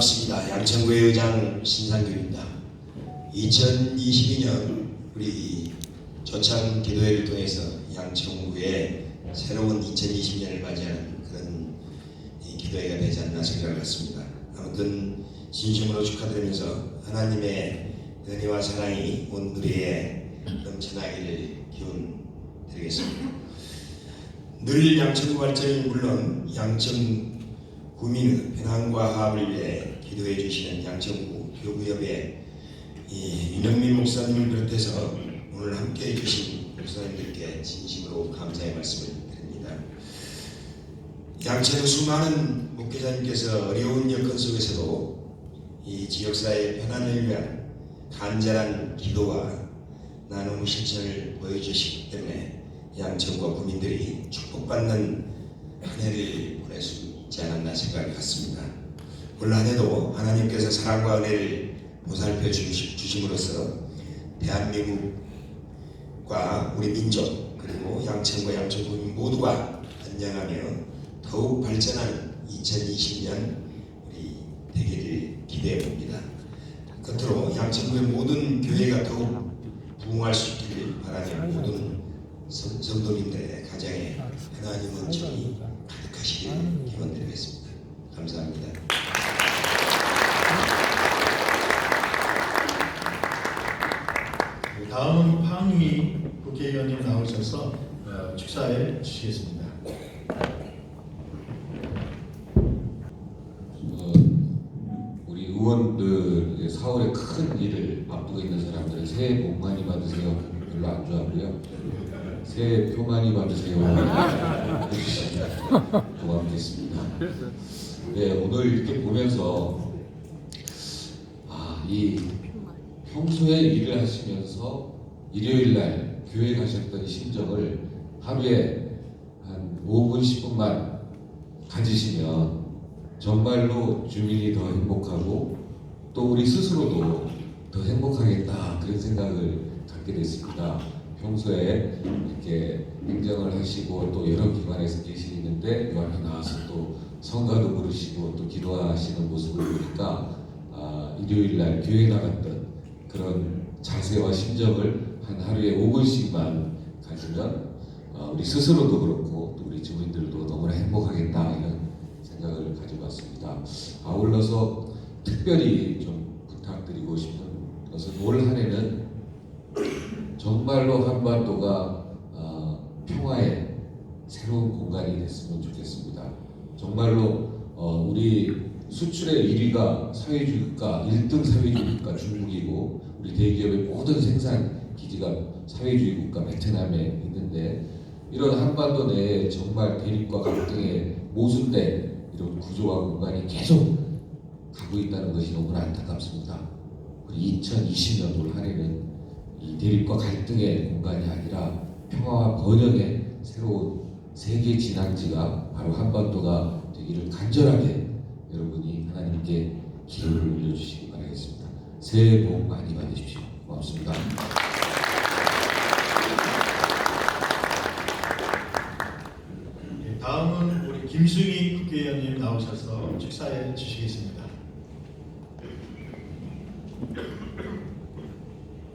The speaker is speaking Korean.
반갑습니다. 양천구의 의장 신상규입니다. 2022년 우리 조창 기도회를 통해서 양천구의 새로운 2020년을 맞이하는 그런 이 기도회가 되지 않나 생각을 했습니다. 아무튼 진심으로 축하드리면서 하나님의 은혜와 사랑이 온 우리에 넘쳐나기를 기원 드리겠습니다. 늘 양천구 발전이 물론 양천 구민의 평안과 화합을 위해 기도해 주시는 양천구 교구협의 이 윤영민 목사님을 비롯해서 오늘 함께 해 주신 목사님들께 진심으로 감사의 말씀을 드립니다. 양천의 수많은 목회자님께서 어려운 여건 속에서도 이 지역사회의 편안을 위한 간절한 기도와 나눔 실천을 보여주시기 때문에 양천과 구민들이 축복받는 한 해를 수 있지 않았나 생각이 같습니다. 올 한해도 하나님께서 사랑과 은혜를 보살펴 주심으로써 대한민국과 우리 민족 그리고 양천과 양천구민 모두가 안녕하며 더욱 발전하는 2020년 우리 되기를 기대해 봅니다. 끝으로 양천구의 모든 교회가 더욱 부흥할 수 있기를 바라며 모든 성- 성도님들의 가정에 하나님 은총이 가득 하시길 기원 드리겠습니다. 감사합니다. 네, 다음은 황희 국회의원님 나오셔서 어, 축사해 주시겠습니다. 어, 우리 의원들 4월에 큰 일을 앞두고 있는 사람들은 새해 복 많이 받으세요. 별로 안 좋아하고요. 새해 표 많이 받으세요. 고맙겠습니다. 네, 오늘 이렇게 보면서 아, 이 평소에 일을 하시면서 일요일 날 교회 가셨던 심정을 하루에 한 5분, 10분만 가지시면 정말로 주민이 더 행복하고 또 우리 스스로도 더 행복하겠다 그런 생각을 갖게 됐습니다. 평소에 이렇게 행정을 하시고 또 여러 기관에서 계시는데 요 앞에 나와서 또 성가도 부르시고 또 기도하시는 모습을 보니까 아, 일요일 날 교회 나갔던 그런 자세와 심정을 한 하루에 5분씩만 가지면 어, 우리 스스로도 그렇고 또 우리 주민들도 너무나 행복하겠다 이런 생각을 가지고 왔습니다. 아울러서 특별히 좀 부탁드리고 싶은 것은 올 한해는 정말로 한반도가 어, 평화의 새로운 공간이 됐으면 좋겠습니다. 정말로 어, 우리 수출의 1위가 사회주의 국가, 1등 사회주의 국가 중국이고 우리 대기업의 모든 생산 기지가 사회주의 국가 베트남에 있는데 이런 한반도 내에 정말 대립과 갈등에 모순된 이런 구조와 공간이 계속 가고 있다는 것이 너무나 안타깝습니다. 우리 2020년 올 한해는 이 이 대립과 갈등의 공간이 아니라 평화와 번영의 새로운 세계 진앙지가 바로 한반도가 되기를 간절하게 여러분이 하나님께 기도를 올려주시기 바라겠습니다. 새해 복 많이 받으십시오. 고맙습니다. 네, 다음은 우리 김승희 국회의원님 나오셔서 축사해 주시겠습니다.